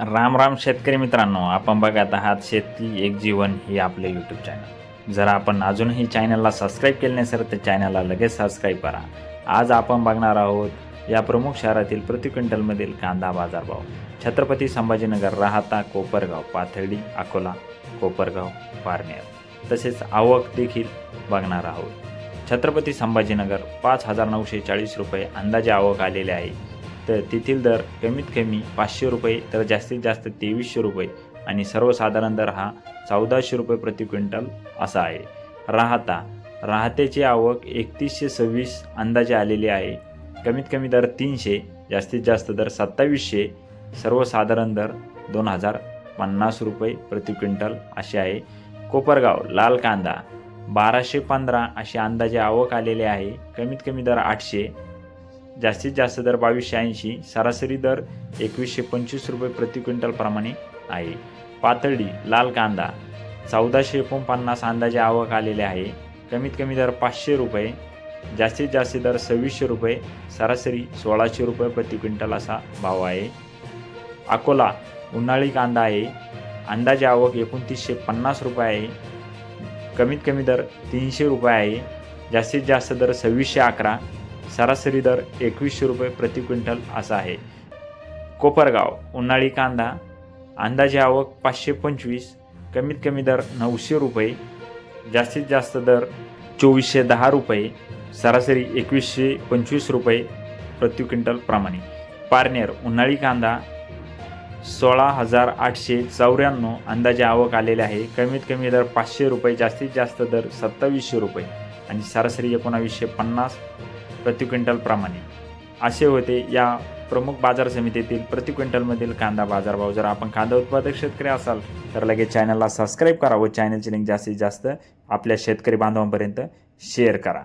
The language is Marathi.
राम राम शेतकरी मित्रांनो आपण बघत आहात शेती एक जीवन हे आपले यूट्यूब चॅनल जर आपण अजूनही चॅनलला सबस्क्राईब केले नसेल तर चॅनलला लगेच सबस्क्राईब करा. आज आपण बघणार आहोत या प्रमुख शहरातील प्रति क्विंटलमधील कांदा बाजारभाव छत्रपती संभाजीनगर राहता कोपरगाव पाथर्डी अकोला कोपरगाव पारनेर. तसेच आवक देखील बघणार आहोत. छत्रपती संभाजीनगर पाच हजार नऊशे चाळीस रुपये अंदाजे आवक आलेले आहे. तर तेथील दर कमीत कमी पाचशे रुपये तर जास्तीत जास्त तेवीसशे रुपये. आणि सर्वसाधारण दर हा चौदाशे रुपये प्रति क्विंटल असा आहे. राहता राहत्याची आवक एकतीसशे सव्वीस अंदाजे आलेली आहे. कमीत कमी दर तीनशे जास्तीत जास्त दर सत्तावीसशे. सर्वसाधारण दर दोन हजार पन्नास रुपये प्रति क्विंटल असे आहे. कोपरगाव लाल कांदा बाराशे पंधरा अशी अंदाजे आवक आलेली आहे. कमीत कमी दर आठशे जास्तीत जास्त दर बावीसशे ऐंशी सरासरी दर एकवीसशे पंचवीस रुपये प्रति क्विंटल प्रमाणे आहे. पातळी लाल कांदा. चौदाशे एकोणपन्नास अंदाजे आवक आलेले आहे. कमीत कमी दर पाचशे रुपये जास्तीत जास्त दर सव्वीसशे रुपये सरासरी सोळाशे रुपये प्रति क्विंटल असा भाव आहे. अकोला उन्हाळी कांदा आहे. अंदाजे आवक एकोणतीसशे पन्नास रुपये आहे. कमीत कमी दर तीनशे रुपये आहे. जास्तीत जास्त दर सव्वीसशे अकरा सरासरी दर एकवीसशे रुपये प्रति क्विंटल असा आहे. कोपरगाव उन्हाळी कांदा अंदाजे आवक पाचशे पंचवीस कमीत कमी दर नऊशे रुपये जास्तीत जास्त दर चोवीसशे दहा रुपये सरासरी एकवीसशे पंचवीस रुपये प्रति क्विंटल प्रमाणे. पारनेर उन्हाळी कांदा सोळा हजार आठशे चौऱ्याण्णव अंदाजे आवक आलेले आहे कमीत कमी दर पाचशे रुपये जास्तीत जास्त दर सत्तावीसशे रुपये आणि सरासरी एकोणावीसशे पन्नास प्रति क्विंटल प्रमाणे असे होते या प्रमुख बाजार समितीतील प्रति क्विंटलमधील कांदा बाजारभाव. जर आपण कांदा उत्पादक शेतकरी असाल तर लगेच चॅनलला सबस्क्राईब करा व चॅनलची लिंक जास्तीत जास्त आपल्या शेतकरी बांधवांपर्यंत शेअर करा.